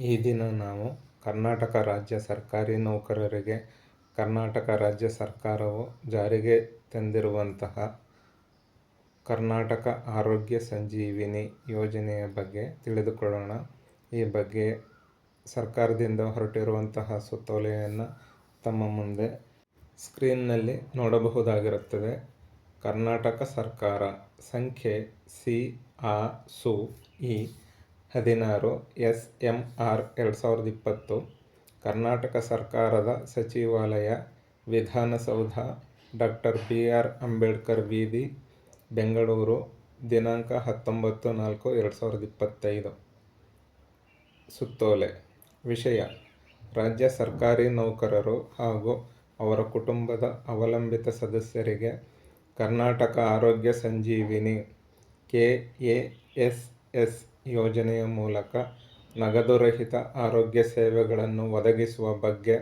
ಈ ದಿನ ನಾವು ಕರ್ನಾಟಕ ರಾಜ್ಯ ಸರ್ಕಾರಿ ನೌಕರರಿಗೆ, ಕರ್ನಾಟಕ ರಾಜ್ಯ ಸರ್ಕಾರವು ಜಾರಿಗೆ ತಂದಿರುವಂತಹ ಕರ್ನಾಟಕ ಆರೋಗ್ಯ ಸಂಜೀವಿನಿ ಯೋಜನೆಯ ಬಗ್ಗೆ ತಿಳಿದುಕೊಳ್ಳೋಣ. ಈ ಬಗ್ಗೆ ಸರ್ಕಾರದಿಂದ ಹೊರಟಿರುವಂತಹ ಸುತ್ತೋಲೆಯನ್ನು ತಮ್ಮ ಮುಂದೆ ಸ್ಕ್ರೀನ್ನಲ್ಲಿ ನೋಡಬಹುದಾಗಿರುತ್ತದೆ. ಕರ್ನಾಟಕ ಸರ್ಕಾರ ಸಂಖ್ಯೆ ಸಿ, ಆ, ಸು, ಇ ಹದಿನಾರು ಎಸ್ ಎಂ ಆರ್ ಎರಡು ಸಾವಿರದ ಇಪ್ಪತ್ತು, ಕರ್ನಾಟಕ ಸರ್ಕಾರದ ಸಚಿವಾಲಯ Vidhanasoudha, doctor B R Ambedkar ಬೀದಿ, ಬೆಂಗಳೂರು, ದಿನಾಂಕ ಹತ್ತೊಂಬತ್ತು ನಾಲ್ಕು ಎರಡು ಸಾವಿರದ ಇಪ್ಪತ್ತೈದು. ಸುತ್ತೋಲೆ, ವಿಷಯ, ರಾಜ್ಯ ಸರ್ಕಾರಿ ನೌಕರರು ಹಾಗೂ ಅವರ ಕುಟುಂಬದ ಅವಲಂಬಿತ ಸದಸ್ಯರಿಗೆ Karnataka Arogya Sanjeevini K A S S ಯೋಜನೆಯ ಮೂಲಕ ನಗದುರಹಿತ ಆರೋಗ್ಯ ಸೇವೆಗಳನ್ನು ಒದಗಿಸುವ ಬಗ್ಗೆ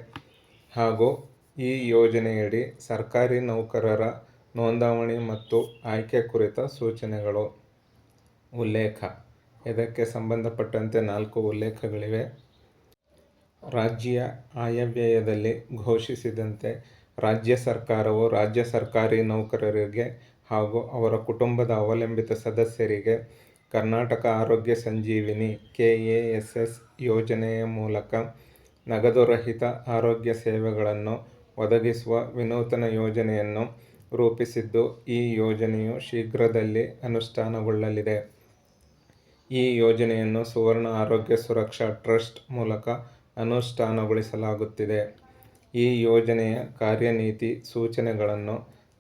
ಹಾಗೂ ಈ ಯೋಜನೆಯಡಿ ಸರ್ಕಾರಿ ನೌಕರರ ನೋಂದಣಿ ಮತ್ತು ಆಯ್ಕೆ ಕುರಿತ ಸೂಚನೆಗಳು ಉಲ್ಲೇಖ. ಇದಕ್ಕೆ ಸಂಬಂಧಪಟ್ಟಂತೆ ನಾಲ್ಕು ಉಲ್ಲೇಖಗಳಿವೆ. ರಾಜ್ಯ ಆಯವ್ಯಯದಲ್ಲಿ ಘೋಷಿಸಿದಂತೆ ರಾಜ್ಯ ಸರ್ಕಾರವು ರಾಜ್ಯ ಸರ್ಕಾರಿ ನೌಕರರಿಗೆ ಹಾಗೂ ಅವರ ಕುಟುಂಬದ ಅವಲಂಬಿತ ಸದಸ್ಯರಿಗೆ ಕರ್ನಾಟಕ ಆರೋಗ್ಯ ಸಂಜೀವಿನಿ ಕೆ.ಎ.ಎಸ್.ಎಸ್ ಯೋಜನೆಯ ಮೂಲಕ ನಗದುರಹಿತ ಆರೋಗ್ಯ ಸೇವೆಗಳನ್ನು ಒದಗಿಸುವ ವಿನೂತನ ಯೋಜನೆಯನ್ನು ರೂಪಿಸಿದ್ದು ಈ ಯೋಜನೆಯು ಶೀಘ್ರದಲ್ಲಿ ಅನುಷ್ಠಾನಗೊಳ್ಳಲಿದೆ. ಈ ಯೋಜನೆಯನ್ನು ಸುವರ್ಣ ಆರೋಗ್ಯ ಸುರಕ್ಷಾ ಟ್ರಸ್ಟ್ ಮೂಲಕ ಅನುಷ್ಠಾನಗೊಳಿಸಲಾಗುತ್ತಿದೆ. ಈ ಯೋಜನೆಯ ಕಾರ್ಯನೀತಿ ಸೂಚನೆಗಳನ್ನು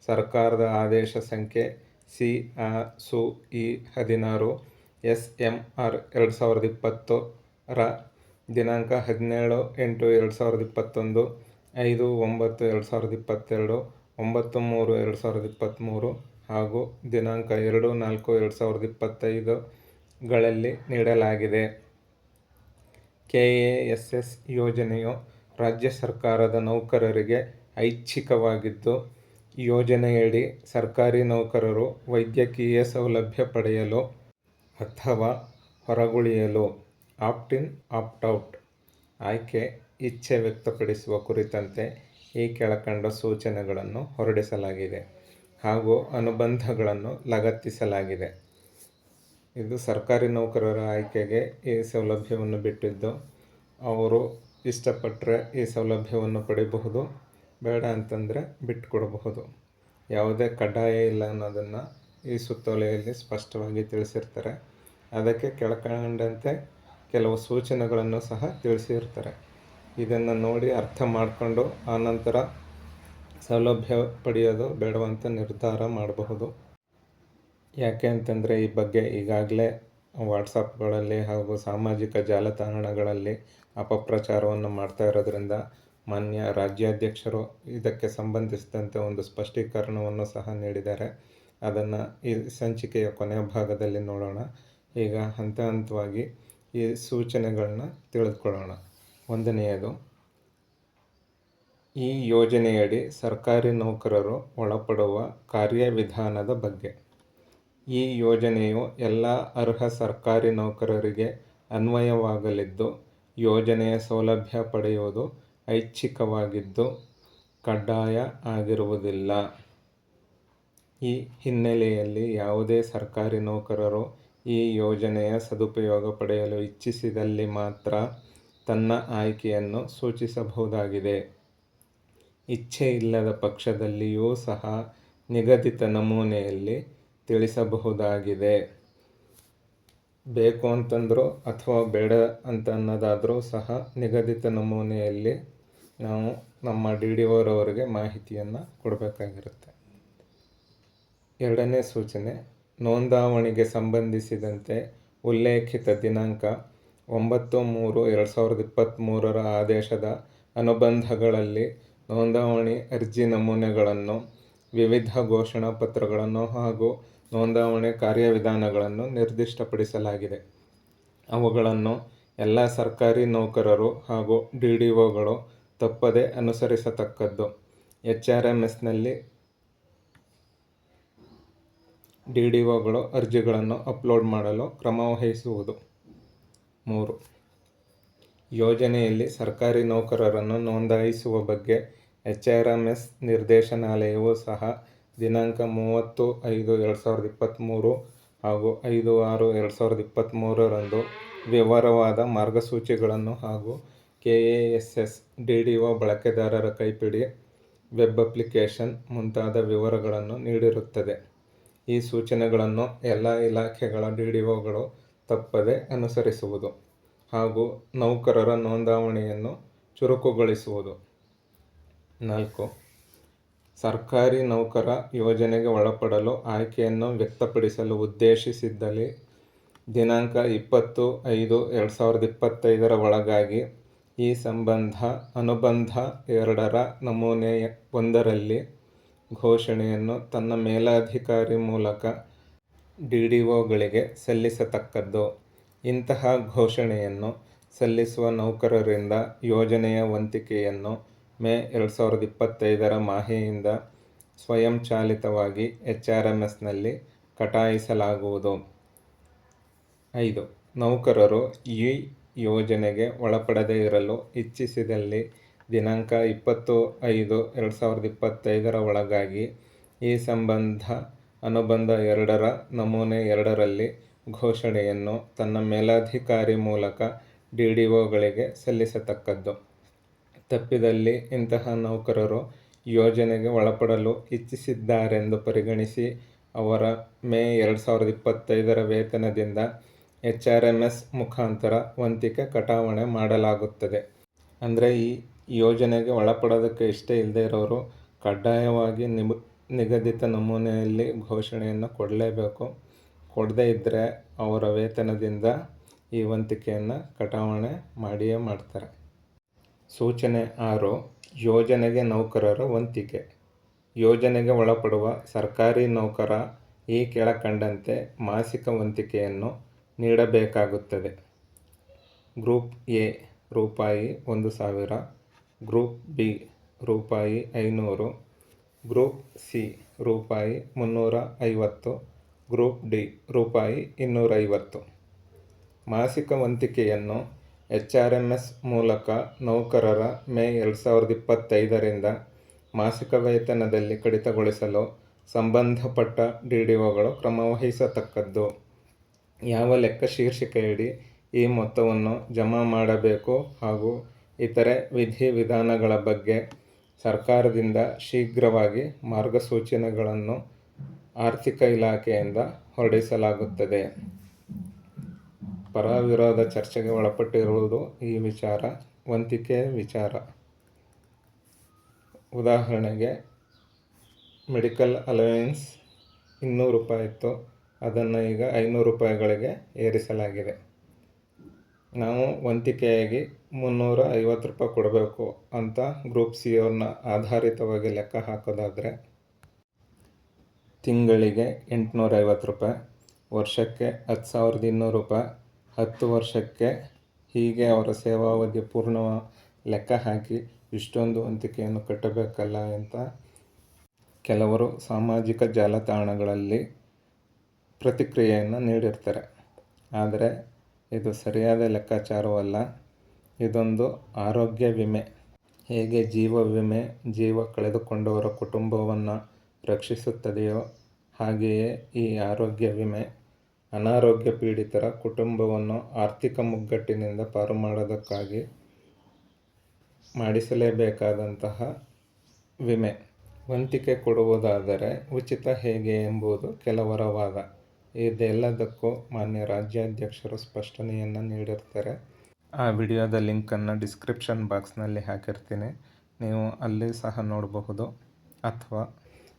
ಸರ್ಕಾರದ ಆದೇಶ ಸಂಖ್ಯೆ ಸಿ, ಆ, ಸು, ಇ, ಹದಿನಾರು, ಎಸ್, ಎಂ, ಆರ್, ಎರಡು ಸಾವಿರದ ಇಪ್ಪತ್ತು, ರ, ದಿನಾಂಕ ಹದಿನೇಳು, ಎಂಟು, ಎರಡು ಸಾವಿರದ ಇಪ್ಪತ್ತೊಂದು, ಐದು, ಒಂಬತ್ತು, ಎರಡು ಸಾವಿರದ ಇಪ್ಪತ್ತೆರಡು, ಒಂಬತ್ತು, ಮೂರು, ಎರಡು ಸಾವಿರದ ಇಪ್ಪತ್ತ್ಮೂರು ಹಾಗೂ ದಿನಾಂಕ ಎರಡು, ನಾಲ್ಕು, ಎರಡು ಸಾವಿರದ ಇಪ್ಪತ್ತೈದುಗಳಲ್ಲಿ ನೀಡಲಾಗಿದೆ. ಕೆ ಎ ಎಸ್ ಎಸ್ ಯೋಜನೆಯು ರಾಜ್ಯ ಸರ್ಕಾರದ ನೌಕರರಿಗೆ ಐಚ್ಛಿಕವಾಗಿದ್ದು ಯೋಜನೆಯಡಿ ಸರ್ಕಾರಿ ನೌಕರರು ವೈದ್ಯಕೀಯ ಸೌಲಭ್ಯ ಪಡೆಯಲು ಅಥವಾ ಹೊರಗುಳಿಯಲು ಆಪ್ಟ್-ಇನ್ ಆಪ್ಟ್-ಔಟ್ ಆಯ್ಕೆ ಇಚ್ಛೆ ವ್ಯಕ್ತಪಡಿಸುವ ಕುರಿತಂತೆ ಈ ಕೆಳಕಂಡ ಸೂಚನೆಗಳನ್ನು ಹೊರಡಿಸಲಾಗಿದೆ ಹಾಗೂ ಅನುಬಂಧಗಳನ್ನು ಲಗತ್ತಿಸಲಾಗಿದೆ. ಇದು ಸರ್ಕಾರಿ ನೌಕರರ ಆಯ್ಕೆಗೆ ಈ ಸೌಲಭ್ಯವನ್ನು ಬಿಟ್ಟಿದ್ದು, ಅವರು ಇಷ್ಟಪಟ್ಟರೆ ಈ ಸೌಲಭ್ಯವನ್ನು ಪಡಿಬಹುದು ಬೇಡ ಅಂತಂದರೆ ಬಿಟ್ಟುಕೊಡಬಹುದು ಯಾವುದೇ ಕಡ್ಡಾಯ ಇಲ್ಲ ಅನ್ನೋದನ್ನು ಈ ಸುತ್ತೋಲೆಯಲ್ಲಿ ಸ್ಪಷ್ಟವಾಗಿ ತಿಳಿಸಿರ್ತಾರೆ. ಅದಕ್ಕೆ ಕೆಳಕಂಡಂತೆ ಕೆಲವು ಸೂಚನೆಗಳನ್ನು ಸಹ ತಿಳಿಸಿರ್ತಾರೆ. ಇದನ್ನು ನೋಡಿ ಅರ್ಥ ಮಾಡಿಕೊಂಡು ಆನಂತರ ಸೌಲಭ್ಯ ಪಡೆಯೋದು ಬೇಡವಂತ ನಿರ್ಧಾರ ಮಾಡಬಹುದು. ಯಾಕೆ ಅಂತಂದರೆ ಈ ಬಗ್ಗೆ ಈಗಾಗಲೇ ವಾಟ್ಸಪ್ಗಳಲ್ಲಿ ಹಾಗೂ ಸಾಮಾಜಿಕ ಜಾಲತಾಣಗಳಲ್ಲಿ ಅಪಪ್ರಚಾರವನ್ನು ಮಾಡ್ತಾ ಇರೋದ್ರಿಂದ ಮಾನ್ಯ ರಾಜ್ಯಾಧ್ಯಕ್ಷರು ಇದಕ್ಕೆ ಸಂಬಂಧಿಸಿದಂತೆ ಒಂದು ಸ್ಪಷ್ಟೀಕರಣವನ್ನು ಸಹ ನೀಡಿದ್ದಾರೆ. ಅದನ್ನು ಈ ಸಂಚಿಕೆಯ ಕೊನೆಯ ಭಾಗದಲ್ಲಿ ನೋಡೋಣ. ಈಗ ಹಂತ ಹಂತವಾಗಿ ಈ ಸೂಚನೆಗಳನ್ನ ತಿಳಿದುಕೊಳ್ಳೋಣ. ಒಂದನೆಯದು, ಈ ಯೋಜನೆಯಡಿ ಸರ್ಕಾರಿ ನೌಕರರು ಒಳಪಡುವ ಕಾರ್ಯವಿಧಾನದ ಬಗ್ಗೆ. ಈ ಯೋಜನೆಯು ಎಲ್ಲ ಅರ್ಹ ಸರ್ಕಾರಿ ನೌಕರರಿಗೆ ಅನ್ವಯವಾಗಲಿದ್ದು, ಯೋಜನೆಯ ಸೌಲಭ್ಯ ಪಡೆಯುವುದು ಐಚ್ಛಿಕವಾಗಿದ್ದು ಕಡ್ಡಾಯ ಆಗಿರುವುದಿಲ್ಲ. ಈ ಹಿನ್ನೆಲೆಯಲ್ಲಿ ಯಾವುದೇ ಸರ್ಕಾರಿ ನೌಕರರು ಈ ಯೋಜನೆಯ ಸದುಪಯೋಗ ಪಡೆಯಲು ಇಚ್ಛಿಸಿದಲ್ಲಿ ಮಾತ್ರ ತನ್ನ ಆಯ್ಕೆಯನ್ನು ಸೂಚಿಸಬಹುದಾಗಿದೆ. ಇಚ್ಛೆ ಇಲ್ಲದ ಪಕ್ಷದಲ್ಲಿಯೂ ಸಹ ನಿಗದಿತ ನಮೂನೆಯಲ್ಲಿ ತಿಳಿಸಬಹುದಾಗಿದೆ. ಬೇಕು ಅಂತಂದರೂ ಅಥವಾ ಬೇಡ ಅಂತ ಅನ್ನೋದಾದರೂ ಸಹ ನಿಗದಿತ ನಮೂನೆಯಲ್ಲಿ ನಾವು ನಮ್ಮ ಡಿ ಡಿ ಓರವರಿಗೆ ಮಾಹಿತಿಯನ್ನು ಕೊಡಬೇಕಾಗಿರುತ್ತೆ. ಎರಡನೇ ಸೂಚನೆ, ನೋಂದಾವಣಿಗೆ ಸಂಬಂಧಿಸಿದಂತೆ ಉಲ್ಲೇಖಿತ ದಿನಾಂಕ ಒಂಬತ್ತು ಮೂರು ಎರಡು ಸಾವಿರದ ಇಪ್ಪತ್ತ್ಮೂರರ ಆದೇಶದ ಅನುಬಂಧಗಳಲ್ಲಿ ನೋಂದಾವಣಿ ಅರ್ಜಿ ನಮೂನೆಗಳನ್ನು, ವಿವಿಧ ಘೋಷಣಾ ಪತ್ರಗಳನ್ನು ಹಾಗೂ ನೋಂದಾವಣೆ ಕಾರ್ಯವಿಧಾನಗಳನ್ನು ನಿರ್ದಿಷ್ಟಪಡಿಸಲಾಗಿದೆ. ಅವುಗಳನ್ನು ಎಲ್ಲ ಸರ್ಕಾರಿ ನೌಕರರು ಹಾಗೂ ಡಿ ಡಿ ಒಗಳು ತಪ್ಪದೇ ಅನುಸರಿಸತಕ್ಕದ್ದು. ಎಚ್ ಆರ್ ಎಂ ಎಸ್ನಲ್ಲಿ ಡಿ ಡಿ ಒಗಳು ಅರ್ಜಿಗಳನ್ನು ಅಪ್ಲೋಡ್ ಮಾಡಲು ಕ್ರಮವಹಿಸುವುದು ಮೂರು. ಯೋಜನೆಯಲ್ಲಿ ಸರ್ಕಾರಿ ನೌಕರರನ್ನು ನೋಂದಾಯಿಸುವ ಬಗ್ಗೆ ಎಚ್ ಆರ್ ಎಂ ಎಸ್ ನಿರ್ದೇಶನಾಲಯವು ಸಹ ದಿನಾಂಕ ಮೂವತ್ತು ಐದು ಎರಡು ಸಾವಿರದ ಇಪ್ಪತ್ತ್ಮೂರು ಹಾಗೂ ಐದು ಆರು ಎರಡು ಸಾವಿರದ ಇಪ್ಪತ್ತ್ಮೂರರಂದು ವಿವರವಾದ ಮಾರ್ಗಸೂಚಿಗಳನ್ನು ಹಾಗೂ K A S S D D O ಬಳಕೆದಾರರ ಕೈಪಿಡಿ, ವೆಬ್ ಅಪ್ಲಿಕೇಶನ್ ಮುಂತಾದ ವಿವರಗಳನ್ನು ನೀಡಿರುತ್ತದೆ. ಈ ಸೂಚನೆಗಳನ್ನು ಎಲ್ಲ ಇಲಾಖೆಗಳ ಡಿ ಡಿ ಒಗಳು ತಪ್ಪದೆ ಅನುಸರಿಸುವುದು ಹಾಗೂ ನೌಕರರ ನೋಂದಾವಣಿಯನ್ನು ಚುರುಕುಗೊಳಿಸುವುದು. ನಾಲ್ಕು, ಸರ್ಕಾರಿ ನೌಕರ ಯೋಜನೆಗೆ ಒಳಪಡಲು ಆಯ್ಕೆಯನ್ನು ವ್ಯಕ್ತಪಡಿಸಲು ಉದ್ದೇಶಿಸಿದ್ದಲ್ಲಿ ದಿನಾಂಕ ಇಪ್ಪತ್ತು ಐದು ಎರಡು ಸಾವಿರದ ಇಪ್ಪತ್ತೈದರ ಒಳಗಾಗಿ ಈ ಸಂಬಂಧ ಅನುಬಂಧ ಎರಡರ ನಮೂನೆ ಒಂದರಲ್ಲಿ ಘೋಷಣೆಯನ್ನು ತನ್ನ ಮೇಲಾಧಿಕಾರಿ ಮೂಲಕ ಡಿ ಡಿ ಒಗಳಿಗೆ ಸಲ್ಲಿಸತಕ್ಕದ್ದು. ಇಂತಹ ಘೋಷಣೆಯನ್ನು ಸಲ್ಲಿಸುವ ನೌಕರರಿಂದ ಯೋಜನೆಯ ವಂತಿಕೆಯನ್ನು ಮೇ ಎರಡು ಸಾವಿರದ ಇಪ್ಪತ್ತೈದರ ಮಾಹೆಯಿಂದ ಸ್ವಯಂಚಾಲಿತವಾಗಿ ಎಚ್ ಆರ್ ಎಂ ಎಸ್ನಲ್ಲಿ ಕಟಾಯಿಸಲಾಗುವುದು. ಐದು. ನೌಕರರು ಈ ಯೋಜನೆಗೆ ಒಳಪಡದೇ ಇರಲು ಇಚ್ಛಿಸಿದಲ್ಲಿ ದಿನಾಂಕ ಇಪ್ಪತ್ತು ಐದು ಎರಡು ಸಾವಿರದ ಇಪ್ಪತ್ತೈದರ ಒಳಗಾಗಿ ಈ ಸಂಬಂಧ ಅನುಬಂಧ ಎರಡರ ನಮೂನೆ ಎರಡರಲ್ಲಿ ಘೋಷಣೆಯನ್ನು ತನ್ನ ಮೇಲಾಧಿಕಾರಿ ಮೂಲಕ ಡಿ ಡಿ ಒಗಳಿಗೆ ಸಲ್ಲಿಸತಕ್ಕದ್ದು. ತಪ್ಪಿದಲ್ಲಿ ಇಂತಹ ನೌಕರರು ಯೋಜನೆಗೆ ಒಳಪಡಲು ಇಚ್ಛಿಸಿದ್ದಾರೆಂದು ಪರಿಗಣಿಸಿ ಅವರ ಮೇ ಎರಡು ಸಾವಿರದ ಇಪ್ಪತ್ತೈದರ ವೇತನದಿಂದ ಎಚ್ ಆರ್ ಎಂ ಎಸ್ ಮುಖಾಂತರ ವಂತಿಕೆ ಕಟಾವಣೆ ಮಾಡಲಾಗುತ್ತದೆ. ಅಂದರೆ ಈ ಯೋಜನೆಗೆ ಒಳಪಡೋದಕ್ಕೆ ಇಷ್ಟ ಇಲ್ಲದೆ ಇರೋರು ಕಡ್ಡಾಯವಾಗಿ ನಿಬ, ನಿಗದಿತ ನಮೂನೆಯಲ್ಲಿ ಘೋಷಣೆಯನ್ನು ಕೊಡಲೇಬೇಕು. ಕೊಡದೇ ಇದ್ದರೆ ಅವರ ವೇತನದಿಂದ ಈ ವಂತಿಕೆಯನ್ನು ಕಟಾವಣೆ ಮಾಡಿಯೇ ಮಾಡ್ತಾರೆ. ಸೂಚನೆ ಆರು, ಯೋಜನೆಗೆ ನೌಕರರ ವಂತಿಕೆ. ಯೋಜನೆಗೆ ಒಳಪಡುವ ಸರ್ಕಾರಿ ನೌಕರ ಈ ಕೆಳಕಂಡಂತೆ ಮಾಸಿಕ ವಂತಿಕೆಯನ್ನು ನೀಡಬೇಕಾಗುತ್ತದೆ. ಗ್ರೂಪ್ ಎ ರೂಪಾಯಿ ಒಂದು ಸಾವಿರ, ಗ್ರೂಪ್ ಬಿ ರೂಪಾಯಿ ಐನೂರು, ಗ್ರೂಪ್ ಸಿ ರೂಪಾಯಿ ಮುನ್ನೂರ ಐವತ್ತು, ಗ್ರೂಪ್ ಡಿ ರೂಪಾಯಿ ಇನ್ನೂರೈವತ್ತು ಮಾಸಿಕ ವಂತಿಕೆಯನ್ನು ಎಚ್ ಆರ್ ಎಂ ಎಸ್ ಮೂಲಕ ನೌಕರರ ಮೇ ಎರಡು ಸಾವಿರದ ಇಪ್ಪತ್ತೈದರಿಂದ ಮಾಸಿಕ ವೇತನದಲ್ಲಿ ಕಡಿತಗೊಳಿಸಲು ಸಂಬಂಧಪಟ್ಟ ಡಿ ಡಿ ಒಗಳು ಕ್ರಮವಹಿಸತಕ್ಕದ್ದು ಯಾವ ಲೆಕ್ಕ ಶೀರ್ಷಿಕೆಯಡಿ ಈ ಮೊತ್ತವನ್ನು ಜಮಾ ಮಾಡಬೇಕು ಹಾಗೂ ಇತರೆ ವಿಧಿವಿಧಾನಗಳ ಬಗ್ಗೆ ಸರ್ಕಾರದಿಂದ ಶೀಘ್ರವಾಗಿ ಮಾರ್ಗಸೂಚನೆಗಳನ್ನು ಆರ್ಥಿಕ ಇಲಾಖೆಯಿಂದ ಹೊರಡಿಸಲಾಗುತ್ತದೆ. ಪರ ವಿರೋಧ ಚರ್ಚೆಗೆ ಒಳಪಟ್ಟಿರುವುದು ಈ ವಿಚಾರ, ವಂತಿಕೆ ವಿಚಾರ. ಉದಾಹರಣೆಗೆ, ಮೆಡಿಕಲ್ ಅಲವೆನ್ಸ್ ಇನ್ನೂರು ರೂಪಾಯಿ ಇತ್ತು. ಅದನ್ನು ಈಗ ಐನೂರು ರೂಪಾಯಿಗಳಿಗೆ ಏರಿಸಲಾಗಿದೆ. ನಾವು ವಂತಿಕೆಯಾಗಿ ಮುನ್ನೂರ ಐವತ್ತು ರೂಪಾಯಿ ಕೊಡಬೇಕು ಅಂತ ಗ್ರೂಪ್ ಸಿ ಅವ್ರನ್ನ ಆಧಾರಿತವಾಗಿ ಲೆಕ್ಕ ಹಾಕೋದಾದರೆ ತಿಂಗಳಿಗೆ ಎಂಟುನೂರ ಐವತ್ತು ರೂಪಾಯಿ, ವರ್ಷಕ್ಕೆ ಹತ್ತು ಸಾವಿರದ ಇನ್ನೂರು ರೂಪಾಯಿ, ಹತ್ತು ವರ್ಷಕ್ಕೆ ಹೀಗೆ ಅವರ ಸೇವಾವಧಿ ಪೂರ್ಣ ಲೆಕ್ಕ ಹಾಕಿ ಇಷ್ಟೊಂದು ವಂತಿಕೆಯನ್ನು ಕಟ್ಟಬೇಕಲ್ಲ ಅಂತ ಕೆಲವರು ಸಾಮಾಜಿಕ ಜಾಲತಾಣಗಳಲ್ಲಿ ಪ್ರತಿಕ್ರಿಯೆಯನ್ನು ನೀಡಿರ್ತಾರೆ. ಆದರೆ ಇದು ಸರಿಯಾದ ಲೆಕ್ಕಾಚಾರವಲ್ಲ. ಇದೊಂದು ಆರೋಗ್ಯ ವಿಮೆ. ಹೇಗೆ ಜೀವ ವಿಮೆ ಜೀವ ಕಳೆದುಕೊಂಡವರ ಕುಟುಂಬವನ್ನು ರಕ್ಷಿಸುತ್ತದೆಯೋ ಹಾಗೆಯೇ ಈ ಆರೋಗ್ಯ ವಿಮೆ ಅನಾರೋಗ್ಯ ಪೀಡಿತರ ಕುಟುಂಬವನ್ನು ಆರ್ಥಿಕ ಮುಗ್ಗಟ್ಟಿನಿಂದ ಪಾರು ಮಾಡೋದಕ್ಕಾಗಿ ಮಾಡಿಸಲೇಬೇಕಾದಂತಹ ವಿಮೆ. ವಂತಿಕೆ ಕೊಡುವುದಾದರೆ ಉಚಿತ ಹೇಗೆ ಎಂಬುದು ಕೆಲವರ ವಾದ. ಇದೆಲ್ಲದಕ್ಕೂ ಮಾನ್ಯ ರಾಜ್ಯಾಧ್ಯಕ್ಷರು ಸ್ಪಷ್ಟನೆಯನ್ನು ನೀಡಿರ್ತಾರೆ. ಆ ವಿಡಿಯೋದ ಲಿಂಕನ್ನು ಡಿಸ್ಕ್ರಿಪ್ಷನ್ ಬಾಕ್ಸ್ನಲ್ಲಿ ಹಾಕಿರ್ತೀನಿ. ನೀವು ಅಲ್ಲಿ ಸಹ ನೋಡಬಹುದು ಅಥವಾ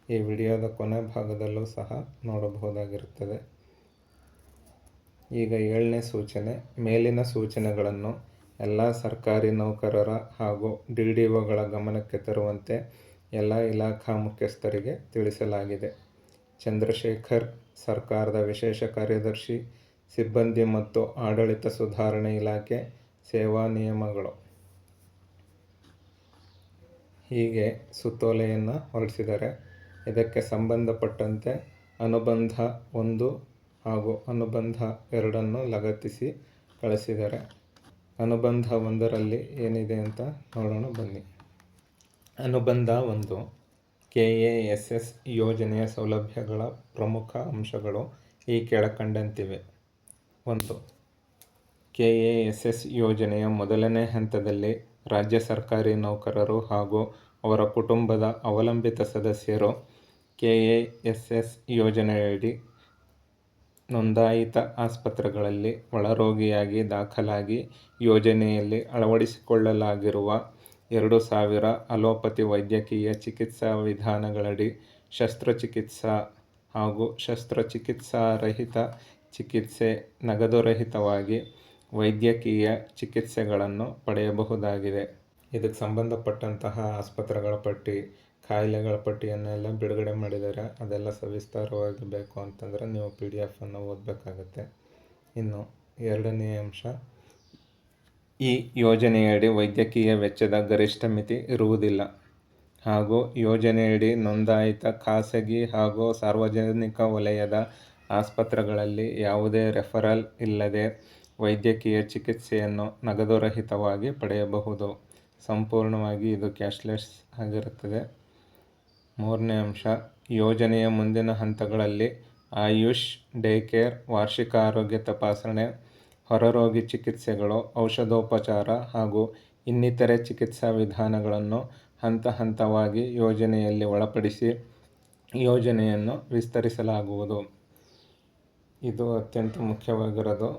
ಈ ವಿಡಿಯೋದ ಕೊನೆ ಭಾಗದಲ್ಲೂ ಸಹ ನೋಡಬಹುದಾಗಿರುತ್ತದೆ. ಈಗ ಏಳನೇ ಸೂಚನೆ, ಮೇಲಿನ ಸೂಚನೆಗಳನ್ನು ಎಲ್ಲ ಸರ್ಕಾರಿ ನೌಕರರ ಹಾಗೂ ಡಿ ಡಿ ಒಗಳ ಗಮನಕ್ಕೆ ತರುವಂತೆ ಎಲ್ಲ ಇಲಾಖಾ ಮುಖ್ಯಸ್ಥರಿಗೆ ತಿಳಿಸಲಾಗಿದೆ. ಚಂದ್ರಶೇಖರ್ ಸರ್ಕಾರದ ವಿಶೇಷ ಕಾರ್ಯದರ್ಶಿ, ಸಿಬ್ಬಂದಿ ಮತ್ತು ಆಡಳಿತ ಸುಧಾರಣೆ ಇಲಾಖೆ ಸೇವಾ ನಿಯಮಗಳು. ಹೀಗೆ ಸುತ್ತೋಲೆಯನ್ನು ಹೊರಡಿಸಿದ್ದಾರೆ. ಇದಕ್ಕೆ ಸಂಬಂಧಪಟ್ಟಂತೆ ಅನುಬಂಧ ಒಂದು ಹಾಗೂ ಅನುಬಂಧ ಎರಡನ್ನು ಲಗತ್ತಿಸಿ ಕಳಿಸಿದ್ದಾರೆ. ಅನುಬಂಧ ಒಂದರಲ್ಲಿ ಏನಿದೆ ಅಂತ ನೋಡೋಣ ಬನ್ನಿ. ಅನುಬಂಧ ಒಂದು ಕೆ ಎ ಎಸ್ ಎಸ್ ಯೋಜನೆಯ ಸೌಲಭ್ಯಗಳ ಪ್ರಮುಖ ಅಂಶಗಳು ಈ ಕೆಳಕಂಡಂತಿವೆ. ಒಂದು ಕೆ ಎ ಎಸ್ ಎಸ್ ಯೋಜನೆಯ ಮೊದಲನೇ ಹಂತದಲ್ಲಿ ರಾಜ್ಯ ಸರ್ಕಾರಿ ನೌಕರರು ಹಾಗೂ ಅವರ ಕುಟುಂಬದ ಅವಲಂಬಿತ ಸದಸ್ಯರು ಕೆ ಎ ಎಸ್ ಎಸ್ ಯೋಜನೆಯಡಿ ನೋಂದಾಯಿತ ಆಸ್ಪತ್ರೆಗಳಲ್ಲಿ ಒಳರೋಗಿಯಾಗಿ ದಾಖಲಾಗಿ ಯೋಜನೆಯಲ್ಲಿ ಅಳವಡಿಸಿಕೊಳ್ಳಲಾಗಿರುವ ಎರಡು ಸಾವಿರ ಅಲೋಪತಿ ವೈದ್ಯಕೀಯ ಚಿಕಿತ್ಸಾ ವಿಧಾನಗಳಡಿ ಶಸ್ತ್ರಚಿಕಿತ್ಸಾ ಹಾಗೂ ಶಸ್ತ್ರಚಿಕಿತ್ಸಾರಹಿತ ಚಿಕಿತ್ಸೆ ನಗದುರಹಿತವಾಗಿ ವೈದ್ಯಕೀಯ ಚಿಕಿತ್ಸೆಗಳನ್ನು ಪಡೆಯಬಹುದಾಗಿದೆ. ಇದಕ್ಕೆ ಸಂಬಂಧಪಟ್ಟಂತಹ ಆಸ್ಪತ್ರೆಗಳ ಪಟ್ಟಿ, ಕಾಯಿಲೆಗಳ ಪಟ್ಟಿಯನ್ನೆಲ್ಲ ಬಿಡುಗಡೆ ಮಾಡಿದ್ದಾರೆ ಅದೆಲ್ಲ ಸವಿಸ್ತಾರವಾಗಿ ಬೇಕು ಅಂತಂದರೆ ನೀವು ಪಿ ಡಿ ಎಫನ್ನು ಓದಬೇಕಾಗತ್ತೆ. ಇನ್ನು ಎರಡನೇ ಅಂಶ ಈ ಯೋಜನೆಯಡಿ ವೈದ್ಯಕೀಯ ವೆಚ್ಚದ ಗರಿಷ್ಠ ಮಿತಿ ಇರುವುದಿಲ್ಲ. ಹಾಗೂ ಯೋಜನೆಯಡಿ ನೋಂದಾಯಿತ ಖಾಸಗಿ ಹಾಗೂ ಸಾರ್ವಜನಿಕ ವಲಯದ ಆಸ್ಪತ್ರೆಗಳಲ್ಲಿ ಯಾವುದೇ ರೆಫರಲ್ ಇಲ್ಲದೆ ವೈದ್ಯಕೀಯ ಚಿಕಿತ್ಸೆಯನ್ನು ನಗದುರಹಿತವಾಗಿ ಪಡೆಯಬಹುದು. ಸಂಪೂರ್ಣವಾಗಿ ಇದು ಕ್ಯಾಶ್ಲೆಸ್ ಆಗಿರುತ್ತದೆ. ಮೂರನೇ ಅಂಶ, ಯೋಜನೆಯ ಮುಂದಿನ ಹಂತಗಳಲ್ಲಿ ಆಯುಷ್ ಡೇ ಕೇರ್ ವಾರ್ಷಿಕ ಆರೋಗ್ಯ ತಪಾಸಣೆ ಹೊರರೋಗಿ ಚಿಕಿತ್ಸೆಗಳು, ಔಷಧೋಪಚಾರ ಹಾಗೂ ಇನ್ನಿತರೆ ಚಿಕಿತ್ಸಾ ವಿಧಾನಗಳನ್ನು ಹಂತ ಹಂತವಾಗಿ ಯೋಜನೆಯಲ್ಲಿ ಒಳಪಡಿಸಿ ಯೋಜನೆಯನ್ನು ವಿಸ್ತರಿಸಲಾಗುವುದು. ಇದು ಅತ್ಯಂತ ಮುಖ್ಯವಾಗಿರೋದು.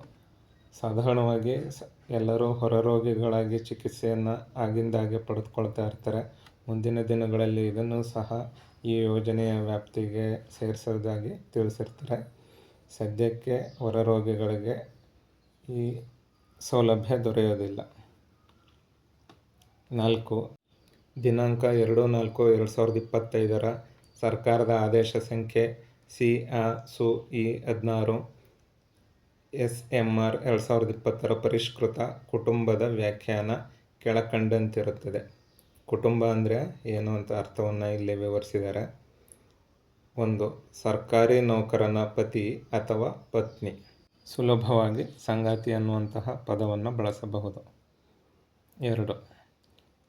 ಸಾಧಾರಣವಾಗಿ ಎಲ್ಲರೂ ಹೊರರೋಗಿಗಳಾಗಿ ಚಿಕಿತ್ಸೆಯನ್ನು ಆಗಿಂದಾಗೆ ಪಡೆದುಕೊಳ್ತಾ ಇರ್ತಾರೆ. ಮುಂದಿನ ದಿನಗಳಲ್ಲಿ ಇದನ್ನು ಸಹ ಈ ಯೋಜನೆಯ ವ್ಯಾಪ್ತಿಗೆ ಸೇರಿಸೋದಾಗಿ ತಿಳಿಸಿರ್ತಾರೆ. ಸದ್ಯಕ್ಕೆ ಹೊರರೋಗಿಗಳಿಗೆ ಈ ಸೌಲಭ್ಯ ದೊರೆಯೋದಿಲ್ಲ. ನಾಲ್ಕು, ದಿನಾಂಕ ಎರಡು, ನಾಲ್ಕು, ಎರಡು ಸಾವಿರದ ಇಪ್ಪತ್ತೈದರ ಸರ್ಕಾರದ ಆದೇಶ ಸಂಖ್ಯೆ ಸಿ, ಆ, ಸು, ಇ, ಹದಿನಾರು, ಎಸ್ ಎಂ ಆರ್, ಎರಡು ಸಾವಿರದ ಇಪ್ಪತ್ತರ ಪರಿಷ್ಕೃತ ಕುಟುಂಬದ ವ್ಯಾಖ್ಯಾನ ಕೆಳಕಂಡಂತಿರುತ್ತದೆ. ಕುಟುಂಬ ಅಂದರೆ ಏನು ಅಂತ ಅರ್ಥವನ್ನು ಇಲ್ಲಿ ವಿವರಿಸಿದ್ದಾರೆ. ಒಂದು, ಸರ್ಕಾರಿ ನೌಕರನ ಪತಿ ಅಥವಾ ಪತ್ನಿ. ಸುಲಭವಾಗಿ ಸಂಗಾತಿ ಅನ್ನುವಂತಹ ಪದವನ್ನು ಬಳಸಬಹುದು. ಎರಡು.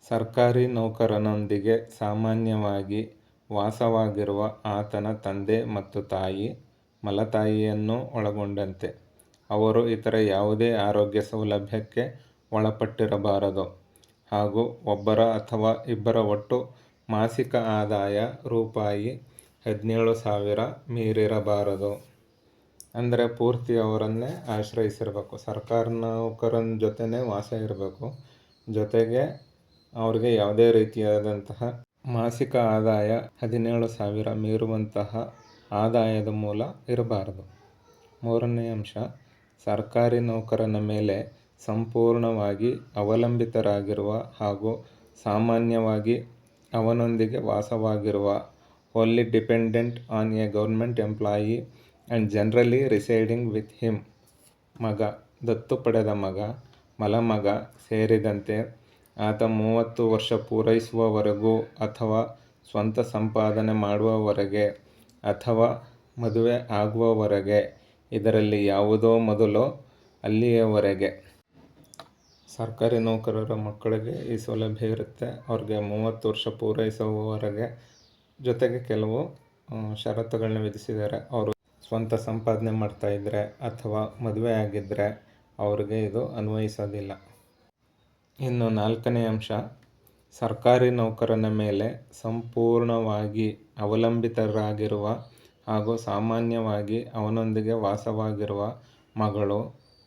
ಸರ್ಕಾರಿ ನೌಕರನೊಂದಿಗೆ ಸಾಮಾನ್ಯವಾಗಿ ವಾಸವಾಗಿರುವ ಆತನ ತಂದೆ ಮತ್ತು ತಾಯಿ ಮಲತಾಯಿಯನ್ನು ಒಳಗೊಂಡಂತೆ. ಅವರು ಇತರ ಯಾವುದೇ ಆರೋಗ್ಯ ಸೌಲಭ್ಯಕ್ಕೆ ಒಳಪಟ್ಟಿರಬಾರದು. ಹಾಗೂ ಒಬ್ಬರ ಅಥವಾ ಇಬ್ಬರ ಒಟ್ಟು ಮಾಸಿಕ ಆದಾಯ ರೂಪಾಯಿ ಹದಿನೇಳು ಸಾವಿರ ಮೀರಿರಬಾರದು. ಅಂದರೆ ಪೂರ್ತಿ ಅವರನ್ನೇ ಆಶ್ರಯಿಸಿರಬೇಕು. ಸರ್ಕಾರ ನೌಕರನ ಜೊತೆನೇ ವಾಸ ಇರಬೇಕು. ಜೊತೆಗೆ ಅವ್ರಿಗೆ ಯಾವುದೇ ರೀತಿಯಾದಂತಹ ಮಾಸಿಕ ಆದಾಯ ಹದಿನೇಳು ಸಾವಿರ ಮೀರುವಂತಹ ಆದಾಯದ ಮೂಲ ಇರಬಾರದು. ಮೂರನೇ ಅಂಶ, ಸರ್ಕಾರಿ ನೌಕರನ ಮೇಲೆ ಸಂಪೂರ್ಣವಾಗಿ ಅವಲಂಬಿತರಾಗಿರುವ ಹಾಗೂ ಸಾಮಾನ್ಯವಾಗಿ ಅವನೊಂದಿಗೆ ವಾಸವಾಗಿರುವ only dependent on a government employee and generally residing with him ಮಗ, ದತ್ತು ಪಡೆದ ಮಗ, ಮಲಮಗ ಸೇರಿದಂತೆ ಆತ ಮೂವತ್ತು ವರ್ಷ ಪೂರೈಸುವವರೆಗೂ ಅಥವಾ ಸ್ವಂತ ಸಂಪಾದನೆ ಮಾಡುವವರೆಗೆ ಅಥವಾ ಮದುವೆ ಆಗುವವರೆಗೆ, ಇದರಲ್ಲಿ ಯಾವುದೋ ಮೊದಲು ಅಲ್ಲಿಯವರೆಗೆ. ಸರ್ಕಾರಿ ನೌಕರರ ಮಕ್ಕಳಿಗೆ ಈ ಸೌಲಭ್ಯ ಇರುತ್ತೆ. ಅವ್ರಿಗೆ ಮೂವತ್ತು ವರ್ಷ ಪೂರೈಸುವವರೆಗೆ ಜೊತೆಗೆ ಕೆಲವು ಷರತ್ತುಗಳನ್ನ ವಿಧಿಸಿದ್ದಾರೆ. ಅವರು ಸ್ವಂತ ಸಂಪಾದನೆ ಮಾಡ್ತಾಯಿದ್ರೆ ಅಥವಾ ಮದುವೆ ಆಗಿದ್ದರೆ ಅವರಿಗೆ ಇದು ಅನ್ವಯಿಸೋದಿಲ್ಲ. ಇನ್ನು ನಾಲ್ಕನೇ ಅಂಶ, ಸರ್ಕಾರಿ ನೌಕರನ ಮೇಲೆ ಸಂಪೂರ್ಣವಾಗಿ ಅವಲಂಬಿತರಾಗಿರುವ ಹಾಗೂ ಸಾಮಾನ್ಯವಾಗಿ ಅವನೊಂದಿಗೆ ವಾಸವಾಗಿರುವ ಮಗಳು,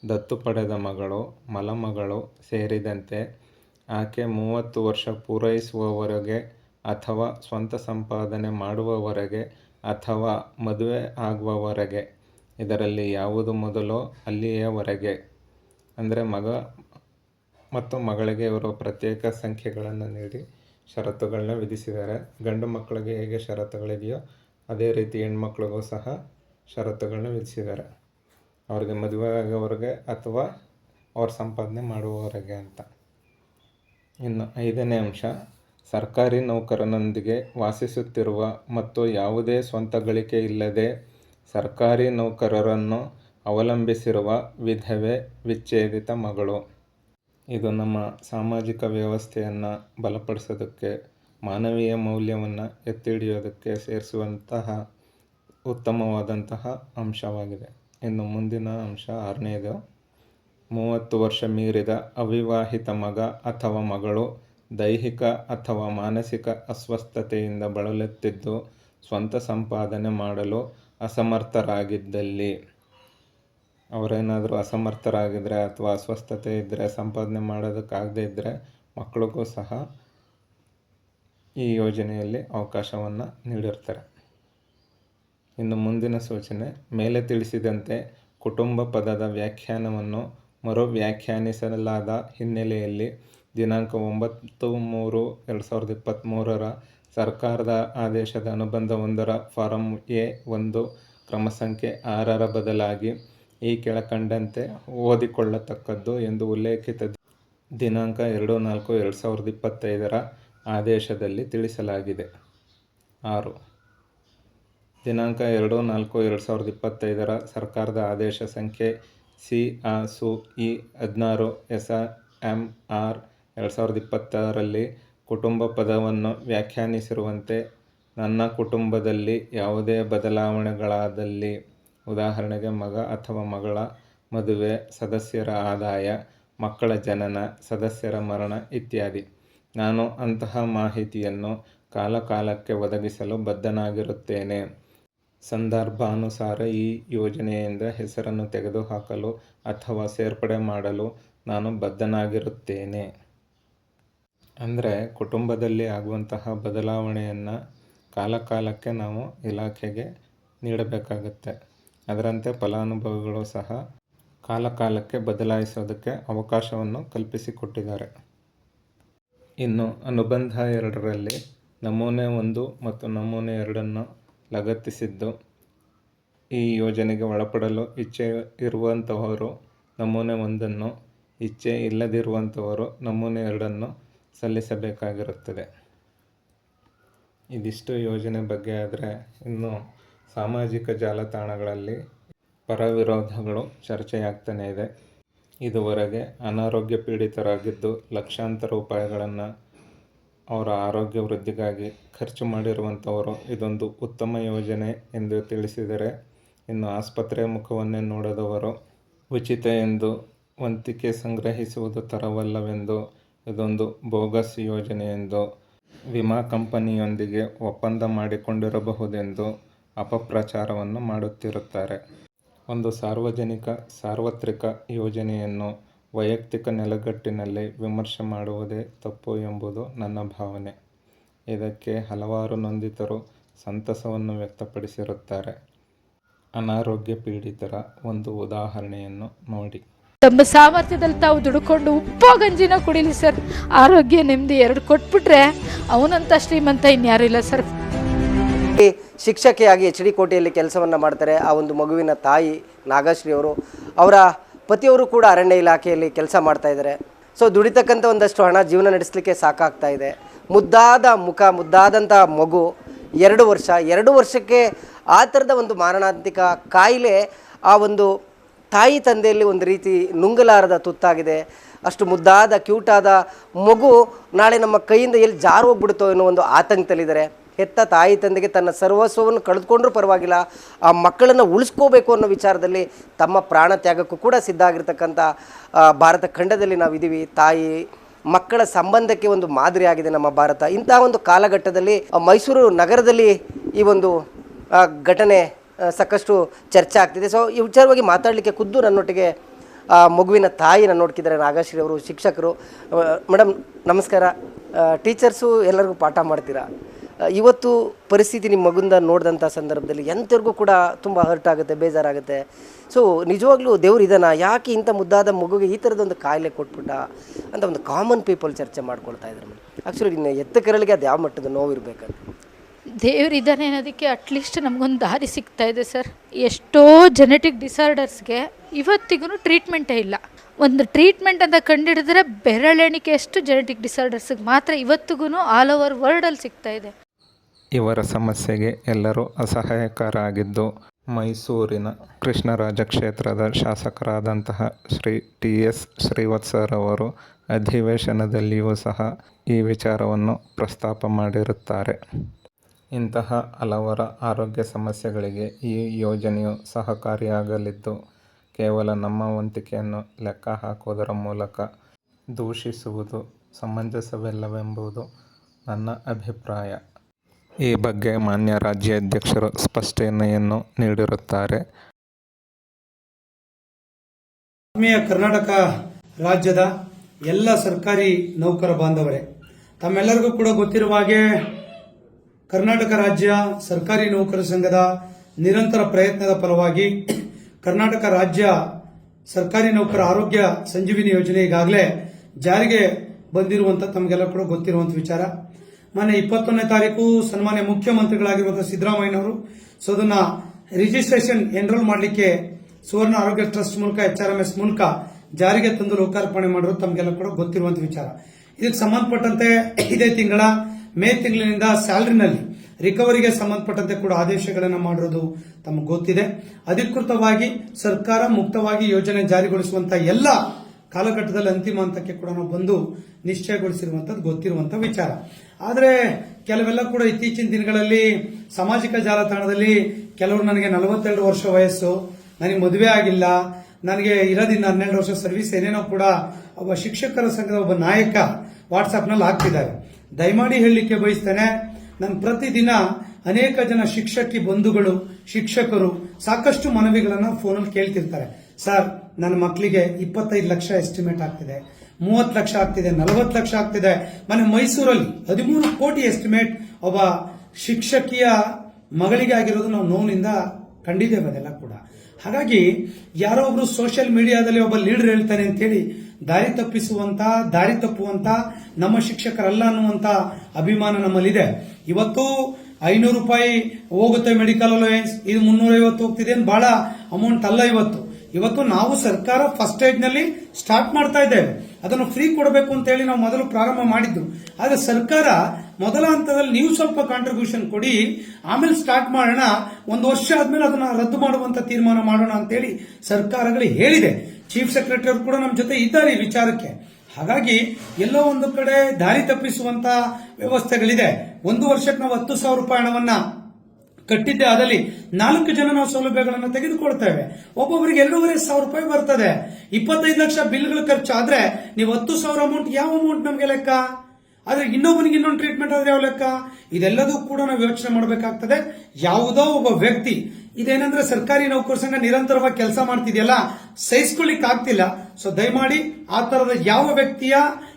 ದತ್ತು ಪಡೆದ ಮಗಳು, ಮಲಮಗಳು ಸೇರಿದಂತೆ ಆಕೆ ಮೂವತ್ತು ವರ್ಷ ಪೂರೈಸುವವರೆಗೆ ಅಥವಾ ಸ್ವಂತ ಸಂಪಾದನೆ ಮಾಡುವವರೆಗೆ ಅಥವಾ ಮದುವೆ ಆಗುವವರೆಗೆ ಇದರಲ್ಲಿ ಯಾವುದು ಮೊದಲೋ ಅಲ್ಲಿಯವರೆಗೆ ಅಂದರೆ ಮಗ ಮತ್ತು ಮಗಳಿಗೆ ಇವರು ಪ್ರತ್ಯೇಕ ಸಂಖ್ಯೆಗಳನ್ನು ನೀಡಿ ಷರತ್ತುಗಳನ್ನ ವಿಧಿಸಿದ್ದಾರೆ. ಗಂಡು ಮಕ್ಕಳಿಗೆ ಹೇಗೆ ಷರತ್ತುಗಳಿದೆಯೋ ಅದೇ ರೀತಿ ಹೆಣ್ಮಕ್ಳಿಗೂ ಸಹ ಷರತ್ತುಗಳನ್ನ ವಿಧಿಸಿದ್ದಾರೆ. ಅವರಿಗೆ ಮದುವೆ ಆಗೋವರೆಗೆ ಅಥವಾ ಅವ್ರ ಸಂಪಾದನೆ ಮಾಡುವವರೆಗೆ ಅಂತ. ಇನ್ನು ಐದನೇ ಅಂಶ ಸರ್ಕಾರಿ ನೌಕರನೊಂದಿಗೆ ವಾಸಿಸುತ್ತಿರುವ ಮತ್ತು ಯಾವುದೇ ಸ್ವಂತ ಗಳಿಕೆ ಇಲ್ಲದೆ ಸರ್ಕಾರಿ ನೌಕರರನ್ನು ಅವಲಂಬಿಸಿರುವ ವಿಧವೆ ವಿಚ್ಛೇದಿತ ಮಗಳು. ಇದು ನಮ್ಮ ಸಾಮಾಜಿಕ ವ್ಯವಸ್ಥೆಯನ್ನು ಬಲಪಡಿಸೋದಕ್ಕೆ, ಮಾನವೀಯ ಮೌಲ್ಯವನ್ನು ಎತ್ತಿ ಹಿಡಿಯೋದಕ್ಕೆ ಸೇರಿಸುವಂತಹ ಉತ್ತಮವಾದಂತಹ ಅಂಶವಾಗಿದೆ. ಇನ್ನು ಮುಂದಿನ ಅಂಶ ಆರನೇದು. ಮೂವತ್ತು ವರ್ಷ ಮೀರಿದ ಅವಿವಾಹಿತ ಮಗ ಅಥವಾ ಮಗಳು ದೈಹಿಕ ಅಥವಾ ಮಾನಸಿಕ ಅಸ್ವಸ್ಥತೆಯಿಂದ ಬಳಲುತ್ತಿದ್ದು ಸ್ವಂತ ಸಂಪಾದನೆ ಮಾಡಲು ಅಸಮರ್ಥರಾಗಿದ್ದಲ್ಲಿ. ಅವರೇನಾದರೂ ಅಸಮರ್ಥರಾಗಿದ್ದರೆ ಅಥವಾ ಅಸ್ವಸ್ಥತೆ ಇದ್ದರೆ ಸಂಪಾದನೆ ಮಾಡೋದಕ್ಕಾಗದೇ ಇದ್ದರೆ ಮಕ್ಕಳಿಗೂ ಸಹ ಈ ಯೋಜನೆಯಲ್ಲಿ ಅವಕಾಶವನ್ನು ನೀಡಿರ್ತಾರೆ. ಇನ್ನು ಮುಂದಿನ ಸೂಚನೆ, ಮೇಲೆ ತಿಳಿಸಿದಂತೆ ಕುಟುಂಬ ಪದದ ವ್ಯಾಖ್ಯಾನವನ್ನು ಮರು ವ್ಯಾಖ್ಯಾನಿಸಲಾದ ಹಿನ್ನೆಲೆಯಲ್ಲಿ ದಿನಾಂಕ ಒಂಬತ್ತು ಮೂರು ಎರಡು ಸಾವಿರದ ಇಪ್ಪತ್ತ್ಮೂರರ ಸರ್ಕಾರದ ಆದೇಶದ ಅನುಬಂಧ ಒಂದರ ಫಾರಂ ಎ ಒಂದು ಕ್ರಮ ಸಂಖ್ಯೆ ಆರರ ಬದಲಾಗಿ ಈ ಕೆಳಕಂಡಂತೆ ಓದಿಕೊಳ್ಳತಕ್ಕದ್ದು ಎಂದು ಉಲ್ಲೇಖಿತ ದಿನಾಂಕ ಎರಡು ನಾಲ್ಕು ಎರಡು ಸಾವಿರದ ಇಪ್ಪತ್ತೈದರ ಆದೇಶದಲ್ಲಿ ತಿಳಿಸಲಾಗಿದೆ. ಆರು. ದಿನಾಂಕ ಎರಡು ನಾಲ್ಕು ಎರಡು ಸಾವಿರದ ಇಪ್ಪತ್ತೈದರ ಸರ್ಕಾರದ ಆದೇಶ ಸಂಖ್ಯೆ ಸಿ, ಆ, ಸು, ಇ, ಹದಿನಾರು, ಎಸ್ ಎಂ, ಆರ್ ಎರಡು ಸಾವಿರದ ಇಪ್ಪತ್ತರಲ್ಲಿ ಕುಟುಂಬ ಪದವನ್ನು ವ್ಯಾಖ್ಯಾನಿಸಿರುವಂತೆ, ನನ್ನ ಕುಟುಂಬದಲ್ಲಿ ಯಾವುದೇ ಬದಲಾವಣೆಗಳಾದಲ್ಲಿ, ಉದಾಹರಣೆಗೆ ಮಗ ಅಥವಾ ಮಗಳ ಮದುವೆ, ಸದಸ್ಯರ ಆದಾಯ, ಮಕ್ಕಳ ಜನನ, ಸದಸ್ಯರ ಮರಣ ಇತ್ಯಾದಿ. ನಾನು ಅಂತಹ ಮಾಹಿತಿಯನ್ನು ಕಾಲಕಾಲಕ್ಕೆ ಒದಗಿಸಲು ಬದ್ಧನಾಗಿರುತ್ತೇನೆ. ಸಂದರ್ಭಾನುಸಾರ ಈ ಯೋಜನೆಯಿಂದ ಹೆಸರನ್ನು ತೆಗೆದುಹಾಕಲು ಅಥವಾ ಸೇರ್ಪಡೆ ಮಾಡಲು ನಾನು ಬದ್ಧನಾಗಿರುತ್ತೇನೆ. ಅಂದರೆ ಕುಟುಂಬದಲ್ಲಿ ಆಗುವಂತಹ ಬದಲಾವಣೆಯನ್ನು ಕಾಲಕಾಲಕ್ಕೆ ನಾವು ಇಲಾಖೆಗೆ ನೀಡಬೇಕಾಗುತ್ತೆ. ಅದರಂತೆ ಫಲಾನುಭವಿಗಳು ಸಹ ಕಾಲಕಾಲಕ್ಕೆ ಬದಲಾಯಿಸೋದಕ್ಕೆ ಅವಕಾಶವನ್ನು ಕಲ್ಪಿಸಿಕೊಟ್ಟಿದ್ದಾರೆ. ಇನ್ನು ಅನುಬಂಧ ಎರಡರಲ್ಲಿ ನಮೂನೆ ಒಂದು ಮತ್ತು ನಮೂನೆ ಎರಡನ್ನು ಲಗತ್ತಿಸಿದ್ದು, ಈ ಯೋಜನೆಗೆ ಒಳಪಡಲು ಇಚ್ಛೆ ಇರುವಂತಹವರು ನಮೂನೆ ಒಂದನ್ನು, ಇಚ್ಛೆ ಇಲ್ಲದಿರುವಂಥವರು ನಮೂನೆ ಎರಡನ್ನು ಸಲ್ಲಿಸಬೇಕಾಗಿರುತ್ತದೆ. ಇದಿಷ್ಟು ಯೋಜನೆ ಬಗ್ಗೆ ಆದರೆ ಇನ್ನು ಸಾಮಾಜಿಕ ಜಾಲತಾಣಗಳಲ್ಲಿ ಪರ ವಿರೋಧಗಳು ಚರ್ಚೆಯಾಗ್ತಾನೆ ಇದೆ. ಇದುವರೆಗೆ ಅನಾರೋಗ್ಯ ಪೀಡಿತರಾಗಿದ್ದು ಲಕ್ಷಾಂತರ ರೂಪಾಯಿಗಳನ್ನು ಅವರ ಆರೋಗ್ಯ ವೃದ್ಧಿಗಾಗಿ ಖರ್ಚು ಮಾಡಿರುವಂಥವರು ಇದೊಂದು ಉತ್ತಮ ಯೋಜನೆ ಎಂದು ತಿಳಿಸಿದರೆ ಇನ್ನು ಆಸ್ಪತ್ರೆಯ ಮುಖವನ್ನೇ ನೋಡದವರು ಉಚಿತ ಎಂದು ವಂತಿಕೆ ಸಂಗ್ರಹಿಸುವುದು ತರವಲ್ಲವೆಂದು ಇದೊಂದು ಬೋಗಸ್ ಯೋಜನೆ ಎಂದು ವಿಮಾ ಕಂಪನಿಯೊಂದಿಗೆ ಒಪ್ಪಂದ ಮಾಡಿಕೊಂಡಿರಬಹುದೆಂದು ಅಪಪ್ರಚಾರವನ್ನು ಮಾಡುತ್ತಿರುತ್ತಾರೆ. ಒಂದು ಸಾರ್ವಜನಿಕ, ಸಾರ್ವತ್ರಿಕ ಯೋಜನೆಯನ್ನು ವೈಯಕ್ತಿಕ ನೆಲೆಗಟ್ಟಿನಲ್ಲಿ ವಿಮರ್ಶೆ ಮಾಡುವುದೇ ತಪ್ಪು ಎಂಬುದು ನನ್ನ ಭಾವನೆ. ಇದಕ್ಕೆ ಹಲವಾರು ನೊಂದಿತರು ಸಂತಸವನ್ನು ವ್ಯಕ್ತಪಡಿಸಿರುತ್ತಾರೆ. ಅನಾರೋಗ್ಯ ಪೀಡಿತರ ಒಂದು ಉದಾಹರಣೆಯನ್ನು ನೋಡಿ. ತಮ್ಮ ಸಾಮರ್ಥ್ಯದಲ್ಲಿ ತಾವು ದುಡ್ಕೊಂಡು ಉಪ್ಪು ಗಂಜಿನ ಕುಡಿಲಿ ಸರ್. ಆರೋಗ್ಯ ನೆಮ್ಮದಿ ಎರಡು ಕೊಟ್ಬಿಟ್ರೆ ಅವನಂತ ಶ್ರೀಮಂತ ಇನ್ಯಾರು ಇಲ್ಲ ಸರ್ ಶಿಕ್ಷಕಿಯಾಗಿ ಎಚ್ ಡಿ ಕೋಟೆಯಲ್ಲಿ ಕೆಲಸವನ್ನು ಮಾಡ್ತಾರೆ. ಆ ಒಂದು ಮಗುವಿನ ತಾಯಿ ನಾಗಶ್ರೀ ಅವರು. ಅವರ ಪತಿಯವರು ಕೂಡ ಅರಣ್ಯ ಇಲಾಖೆಯಲ್ಲಿ ಕೆಲಸ ಮಾಡ್ತಾ ಇದ್ದಾರೆ. ಸೊ ದುಡಿತಕ್ಕಂಥ ಒಂದಷ್ಟು ಹಣ ಜೀವನ ನಡೆಸಲಿಕ್ಕೆ ಸಾಕಾಗ್ತಾ ಇದೆ. ಮುದ್ದಾದ ಮುಖ ಮುದ್ದಾದಂಥ ಮಗು ಎರಡು ವರ್ಷ. ಎರಡು ವರ್ಷಕ್ಕೆ ಆ ಥರದ ಒಂದು ಮಾರಣಾಂತಿಕ ಕಾಯಿಲೆ ಆ ಒಂದು ತಾಯಿ ತಂದೆಯಲ್ಲಿ ಒಂದು ರೀತಿ ನುಂಗಲಾರದ ತುತ್ತಾಗಿದೆ. ಅಷ್ಟು ಮುದ್ದಾದ, ಕ್ಯೂಟಾದ ಮಗು ನಾಳೆ ನಮ್ಮ ಕೈಯಿಂದ ಎಲ್ಲಿ ಜಾರು ಹೋಗ್ಬಿಡುತ್ತೋ ಅನ್ನೋ ಒಂದು ಆತಂಕದಲ್ಲಿದ್ದಾರೆ. ಹೆತ್ತ ತಾಯಿ ತಂದೆಗೆ ತನ್ನ ಸರ್ವಸ್ವವನ್ನು ಕಳೆದುಕೊಂಡ್ರೂ ಪರವಾಗಿಲ್ಲ, ಆ ಮಕ್ಕಳನ್ನು ಉಳಿಸ್ಕೋಬೇಕು ಅನ್ನೋ ವಿಚಾರದಲ್ಲಿ ತಮ್ಮ ಪ್ರಾಣ ತ್ಯಾಗಕ್ಕೂ ಕೂಡ ಸಿದ್ಧ ಆಗಿರ್ತಕ್ಕಂಥ ಭಾರತ ಖಂಡದಲ್ಲಿ ನಾವಿದ್ದೀವಿ. ತಾಯಿ, ಮಕ್ಕಳ ಸಂಬಂಧಕ್ಕೆ ಒಂದು ಮಾದರಿಯಾಗಿದೆ ನಮ್ಮ ಭಾರತ. ಇಂತಹ ಒಂದು ಕಾಲಘಟ್ಟದಲ್ಲಿ ಮೈಸೂರು ನಗರದಲ್ಲಿ ಈ ಒಂದು ಘಟನೆ ಸಾಕಷ್ಟು ಚರ್ಚೆ ಆಗ್ತಿದೆ. ಸೊ ಈ ವಿಚಾರವಾಗಿ ಮಾತಾಡಲಿಕ್ಕೆ ಖುದ್ದು ನನ್ನೊಟ್ಟಿಗೆ ಮಗುವಿನ ತಾಯಿ ನನ್ನ ನೋಡ್ತಿದ್ದಾರೆ ನಾಗಶ್ರೀ ಅವರು, ಶಿಕ್ಷಕರು. ಮೇಡಮ್ ನಮಸ್ಕಾರ. ಟೀಚರ್ಸು ಎಲ್ಲರಿಗೂ ಪಾಠ ಮಾಡ್ತೀರಾ? ಇವತ್ತು ಪರಿಸ್ಥಿತಿ ನಿಮ್ಮ ಮಗುಂದ ನೋಡಿದಂಥ ಸಂದರ್ಭದಲ್ಲಿ ಎಂಥವ್ರಿಗೂ ಕೂಡ ತುಂಬ ಹರ್ಟ್ ಆಗುತ್ತೆ, ಬೇಜಾರಾಗುತ್ತೆ. ಸೊ ನಿಜವಾಗ್ಲೂ ದೇವ್ರು ಇದನ್ನ ಯಾಕೆ ಇಂಥ ಮುದ್ದಾದ ಮಗುಗೆ ಈ ಥರದೊಂದು ಕಾಯಿಲೆ ಕೊಟ್ಬಿಟ್ಟ ಅಂತ ಒಂದು ಕಾಮನ್ ಪೀಪಲ್ ಚರ್ಚೆ ಮಾಡ್ಕೊಳ್ತಾ ಇದ್ದಾರೆ ಆ್ಯಕ್ಚುಲಿ ಇನ್ನು ಎತ್ತ ಕರಳಿಗೆ ಅದು ಯಾವ ಮಟ್ಟದ ನೋವು ಇರಬೇಕಂತ ದೇವ್ರು ಇದ್ದಾನೆ ಅನ್ನೋದಕ್ಕೆ ಅಟ್ಲೀಸ್ಟ್ ನಮಗೊಂದು ದಾರಿ ಸಿಗ್ತಾ ಇದೆ ಸರ್. ಎಷ್ಟೋ ಜೆನೆಟಿಕ್ ಡಿಸಾರ್ಡರ್ಸ್ಗೆ ಇವತ್ತಿಗೂ ಟ್ರೀಟ್ಮೆಂಟೇ ಇಲ್ಲ. ಒಂದು ಟ್ರೀಟ್ಮೆಂಟ್ ಅಂತ ಕಂಡಿಡಿದ್ರೆ ಬೆರಳೆಣಿಕೆಯಷ್ಟು ಜೆನೆಟಿಕ್ ಡಿಸಾರ್ಡರ್ಸ್ಗೆ ಮಾತ್ರ ಇವತ್ತಿಗೂ ಆಲ್ ಓವರ್ ವರ್ಲ್ಡಲ್ಲಿ ಸಿಗ್ತಾ ಇದೆ. ಇವರ ಸಮಸ್ಯೆಗೆ ಎಲ್ಲರೂ ಅಸಹಾಯಕರಾಗಿದ್ದು ಮೈಸೂರಿನ ಕೃಷ್ಣರಾಜ ಕ್ಷೇತ್ರದ ಶಾಸಕರಾದಂತಹ ಶ್ರೀ ಟಿ ಎಸ್ ಶ್ರೀವತ್ಸರವರು ಅಧಿವೇಶನದಲ್ಲಿಯೂ ಸಹ ಈ ವಿಚಾರವನ್ನು ಪ್ರಸ್ತಾಪ ಮಾಡಿರುತ್ತಾರೆ. ಇಂತಹ ಹಲವರ ಆರೋಗ್ಯ ಸಮಸ್ಯೆಗಳಿಗೆ ಈ ಯೋಜನೆಯು ಸಹಕಾರಿಯಾಗಲಿದ್ದು, ಕೇವಲ ನಮ್ಮ ವಂತಿಕೆಯನ್ನು ಲೆಕ್ಕ ಹಾಕುವುದರ ಮೂಲಕ ದೂಷಿಸುವುದು ಸಮಂಜಸವಿಲ್ಲವೆಂಬುದು ನನ್ನ ಅಭಿಪ್ರಾಯ. ಈ ಬಗ್ಗೆ ಮಾನ್ಯ ರಾಜ್ಯಾಧ್ಯಕ್ಷರು ಸ್ಪಷ್ಟನೆಯನ್ನು ನೀಡಿರುತ್ತಾರೆ. ಕರ್ನಾಟಕ ರಾಜ್ಯದ ಎಲ್ಲ ಸರ್ಕಾರಿ ನೌಕರ ಬಾಂಧವರೇ, ತಮ್ಮೆಲ್ಲರಿಗೂ ಕೂಡ ಗೊತ್ತಿರುವ ಹಾಗೆ ಕರ್ನಾಟಕ ರಾಜ್ಯ ಸರ್ಕಾರಿ ನೌಕರ ಸಂಘದ ನಿರಂತರ ಪ್ರಯತ್ನದ ಫಲವಾಗಿ ಕರ್ನಾಟಕ ರಾಜ್ಯ ಸರ್ಕಾರಿ ನೌಕರ ಆರೋಗ್ಯ ಸಂಜೀವಿನಿ ಯೋಜನೆ ಈಗಾಗಲೇ ಜಾರಿಗೆ ಬಂದಿರುವಂಥ ತಮಗೆಲ್ಲ ಕೂಡ ಗೊತ್ತಿರುವಂಥ ವಿಚಾರ. ಮೊನ್ನೆ ಇಪ್ಪತ್ತೊಂದನೇ ತಾರೀಕು ಸನ್ಮಾನ್ಯ ಮುಖ್ಯಮಂತ್ರಿಗಳಾಗಿರುವಂಥ ಸಿದ್ದರಾಮಯ್ಯನವರು ಸೊ ಅದನ್ನ ರಿಜಿಸ್ಟ್ರೇಷನ್ ಎನ್ರೋಲ್ ಮಾಡಲಿಕ್ಕೆ ಸುವರ್ಣ ಆರೋಗ್ಯ ಟ್ರಸ್ಟ್ ಮೂಲಕ ಎಚ್ ಆರ್ ಎಂ ಎಸ್ ಮೂಲಕ ಜಾರಿಗೆ ತಂದು ಲೋಕಾರ್ಪಣೆ ಮಾಡಿರೋದು ತಮಗೆಲ್ಲ ಕೂಡ ಗೊತ್ತಿರುವಂಥ ವಿಚಾರ. ಇದಕ್ಕೆ ಸಂಬಂಧಪಟ್ಟಂತೆ ಇದೇ ತಿಂಗಳ ಮೇ ತಿಂಗಳಿನಿಂದ ಸ್ಯಾಲರಿನಲ್ಲಿ ರಿಕವರಿಗೆ ಸಂಬಂಧಪಟ್ಟಂತೆ ಕೂಡ ಆದೇಶಗಳನ್ನು ಮಾಡಿರೋದು ತಮಗೆ ಗೊತ್ತಿದೆ. ಅಧಿಕೃತವಾಗಿ ಸರ್ಕಾರ ಮುಕ್ತವಾಗಿ ಯೋಜನೆ ಜಾರಿಗೊಳಿಸುವಂತಹ ಎಲ್ಲ ಕಾಲಘಟ್ಟದಲ್ಲಿ ಅಂತಿಮ ಹಂತಕ್ಕೆ ಕೂಡ ನಾವು ಬಂದು ನಿಶ್ಚಯಗೊಳಿಸಿರುವಂತದ್ದು ಗೊತ್ತಿರುವಂತ ವಿಚಾರ. ಆದರೆ ಕೆಲವೆಲ್ಲ ಕೂಡ ಇತ್ತೀಚಿನ ದಿನಗಳಲ್ಲಿ ಸಾಮಾಜಿಕ ಜಾಲತಾಣದಲ್ಲಿ ಕೆಲವರು ನನಗೆ ನಲವತ್ತೆರಡು ವರ್ಷ ವಯಸ್ಸು, ನನಗೆ ಮದುವೆ ಆಗಿಲ್ಲ, ನನಗೆ ಇರೋದಿನ್ನ ಹನ್ನೆರಡು ವರ್ಷ ಸರ್ವಿಸ್ ಏನೇನೋ ಕೂಡ ಒಬ್ಬ ಶಿಕ್ಷಕರ ಸಂಘದ ಒಬ್ಬ ನಾಯಕ ವಾಟ್ಸಾಪ್ನಲ್ಲಿ ಹಾಕ್ತಿದ್ದಾರೆ. ದಯಮಾಡಿ ಹೇಳಲಿಕ್ಕೆ ಬಯಸ್ತೇನೆ, ನಾನು ಪ್ರತಿದಿನ ಅನೇಕ ಜನ ಶಿಕ್ಷಕಿ ಬಂಧುಗಳು, ಶಿಕ್ಷಕರು ಸಾಕಷ್ಟು ಮನವಿಗಳನ್ನ ಫೋನಲ್ಲಿ ಕೇಳ್ತಿರ್ತಾರೆ. ಸರ್, ನನ್ನ ಮಕ್ಕಳಿಗೆ ಇಪ್ಪತ್ತೈದು ಲಕ್ಷ ಎಸ್ಟಿಮೇಟ್ ಆಗ್ತಿದೆ, ಮೂವತ್ತು ಲಕ್ಷ ಆಗ್ತಿದೆ, ನಲವತ್ತು ಲಕ್ಷ ಆಗ್ತಿದೆ. ಮನೆ ಮೈಸೂರಲ್ಲಿ ಹದಿಮೂರು ಕೋಟಿ ಎಸ್ಟಿಮೇಟ್ ಒಬ್ಬ ಶಿಕ್ಷಕಿಯ ಮಗಳಿಗೆ ಆಗಿರೋದು ನಾವು ನೋವಿನಿಂದ ಕಂಡಿದ್ದೇವೆ ಅದೆಲ್ಲ ಕೂಡ. ಹಾಗಾಗಿ ಯಾರೋ ಒಬ್ರು ಸೋಷಿಯಲ್ ಮೀಡಿಯಾದಲ್ಲಿ ಒಬ್ಬ ಲೀಡರ್ ಹೇಳ್ತಾನೆ ಅಂತೇಳಿ ದಾರಿ ತಪ್ಪಿಸುವಂತ, ದಾರಿ ತಪ್ಪುವಂತ, ನಮ್ಮ ಶಿಕ್ಷಕರಲ್ಲ ಅನ್ನುವಂತ ಅಭಿಮಾನ ನಮ್ಮಲ್ಲಿದೆ. ಇವತ್ತು ಐನೂರು ರೂಪಾಯಿ ಹೋಗುತ್ತೆ ಮೆಡಿಕಲ್ ಅಲೋಯನ್ಸ್ ಇದು ಮುನ್ನೂರೈವತ್ತು ಹೋಗ್ತಿದೆ ಅಂತ ಬಹಳ ಅಮೌಂಟ್ ಅಲ್ಲ ಇವತ್ತು. ಇವತ್ತು ನಾವು ಸರ್ಕಾರ ಫಸ್ಟ್ ಏಡ್ನಲ್ಲಿ ಸ್ಟಾರ್ಟ್ ಮಾಡ್ತಾ ಇದ್ದೇವೆ. ಅದನ್ನು ಫ್ರೀ ಕೊಡಬೇಕು ಅಂತ ಹೇಳಿ ನಾವು ಮೊದಲು ಪ್ರಾರಂಭ ಮಾಡಿದ್ದು. ಆದ್ರೆ ಸರ್ಕಾರ ಮೊದಲ ಹಂತದಲ್ಲಿ ನೀವು ಸ್ವಲ್ಪ ಕಾಂಟ್ರಿಬ್ಯೂಷನ್ ಕೊಡಿ, ಆಮೇಲೆ ಸ್ಟಾರ್ಟ್ ಮಾಡೋಣ, ಒಂದು ವರ್ಷ ಆದ್ಮೇಲೆ ಅದನ್ನ ರದ್ದು ಮಾಡುವಂತ ತೀರ್ಮಾನ ಮಾಡೋಣ ಅಂತೇಳಿ ಸರ್ಕಾರಗಳು ಹೇಳಿದೆ. ಚೀಫ್ ಸೆಕ್ರೆಟರಿ ಅವರು ಕೂಡ ನಮ್ಮ ಜೊತೆ ಇದ್ದಾರೆ ಈ ವಿಚಾರಕ್ಕೆ. ಹಾಗಾಗಿ ಎಲ್ಲೋ ಒಂದು ಕಡೆ ದಾರಿ ತಪ್ಪಿಸುವಂತ ವ್ಯವಸ್ಥೆಗಳಿದೆ. ಒಂದು ವರ್ಷಕ್ಕೆ ನಾವು ಹತ್ತು ಸಾವಿರ ರೂಪಾಯಿ ಹಣವನ್ನ ಕಟ್ಟಿದ್ದೆ ಅದಲ್ಲಿ ನಾಲ್ಕು ಜನ ನಾವು ಸೌಲಭ್ಯಗಳನ್ನು ತೆಗೆದುಕೊಳ್ತೇವೆ ಒಬ್ಬೊಬ್ಬರಿಗೆ ಎರಡೂವರೆ ಸಾವಿರ ರೂಪಾಯಿ ಬರ್ತದೆ. ಇಪ್ಪತ್ತೈದು ಲಕ್ಷ ಬಿಲ್ಗಳು ಖರ್ಚಾದ್ರೆ ನೀವು ಹತ್ತು ಸಾವಿರ ಅಮೌಂಟ್ ಯಾವ ಅಮೌಂಟ್ ನಮಗೆ ಲೆಕ್ಕ? ಆದ್ರೆ ಇನ್ನೊಬ್ಬನಿಗೆ ಇನ್ನೊಂದು ಟ್ರೀಟ್ಮೆಂಟ್ ಆದ್ರೆ ಯಾವ ಲೆಕ್ಕ? ಇದೆಲ್ಲದೂ ಕೂಡ ನಾವು ಯೋಚನೆ ಮಾಡಬೇಕಾಗ್ತದೆ. ಯಾವುದೋ ಒಬ್ಬ ವ್ಯಕ್ತಿ ಇದೇನಂದ್ರೆ ಸರ್ಕಾರಿ ನೌಕರ ಸಂಘ ನಿರಂತರವಾಗಿ ಕೆಲಸ ಮಾಡ್ತಿದೆಯಲ್ಲ, ಸಹಿಸ್ಕೊಳ್ಳಿಕ್ ಆಗ್ತಿಲ್ಲ. ಸೊ ದಯಮಾಡಿ ಆ ತರದ ಯಾವ ವ್ಯಕ್ತಿಯ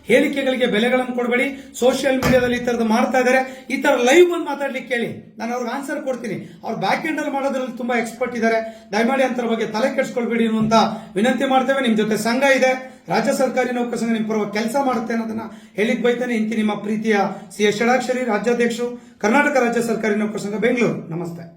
ಹೇಳಿಕೆಗಳಿಗೆ ಬೆಲೆಗಳನ್ನು ಕೊಡಬೇಡಿ. ಸೋಷಿಯಲ್ ಮೀಡಿಯಾದಲ್ಲಿ ಈ ತರದ್ದು ಮಾಡ್ತಾ ಇದ್ದಾರೆ. ಈ ತರ ಲೈವ್ ಬಂದು ಮಾತಾಡ್ಲಿಕ್ಕೆ ಕೇಳಿ. ನಾನು ಅವ್ರಿಗೆ ಆನ್ಸರ್ ಕೊಡ್ತೀನಿ. ಅವ್ರು ಬ್ಯಾಕ್ ಎಂಡ್ ಅಲ್ಲಿ ಮಾಡೋದ್ರಲ್ಲಿ ತುಂಬಾ ಎಕ್ಸ್ಪರ್ಟ್ ಇದ್ದಾರೆ. ದಯಮಾಡಿ ಅಂತರ ಬಗ್ಗೆ ತಲೆ ಕೆಡಿಸ್ಕೊಳ್ಬೇಡಿ ಅನ್ನುವಂತ ವಿನಂತಿ ಮಾಡ್ತೇವೆ. ನಿಮ್ ಜೊತೆ ಸಂಘ ಇದೆ. ರಾಜ್ಯ ಸರ್ಕಾರಿ ನೌಕರ ಸಂಘ ನಿಮ್ ಪರವಾಗಿ ಕೆಲಸ ಮಾಡುತ್ತೆ ಅನ್ನೋದನ್ನ ಹೇಳಿಕ್ ಬೈತೇನೆ ಇಂತಿ ನಿಮ್ಮ ಪ್ರೀತಿಯ ಸಿ ಎಸ್ ಷಡಾಕ್ಷರಿ ರಾಜ್ಯಾಧ್ಯಕ್ಷರು. ಕರ್ನಾಟಕ ರಾಜ್ಯ ಸರ್ಕಾರಿ ನೌಕರ ಸಂಘ ಬೆಂಗಳೂರು. ನಮಸ್ತೆ.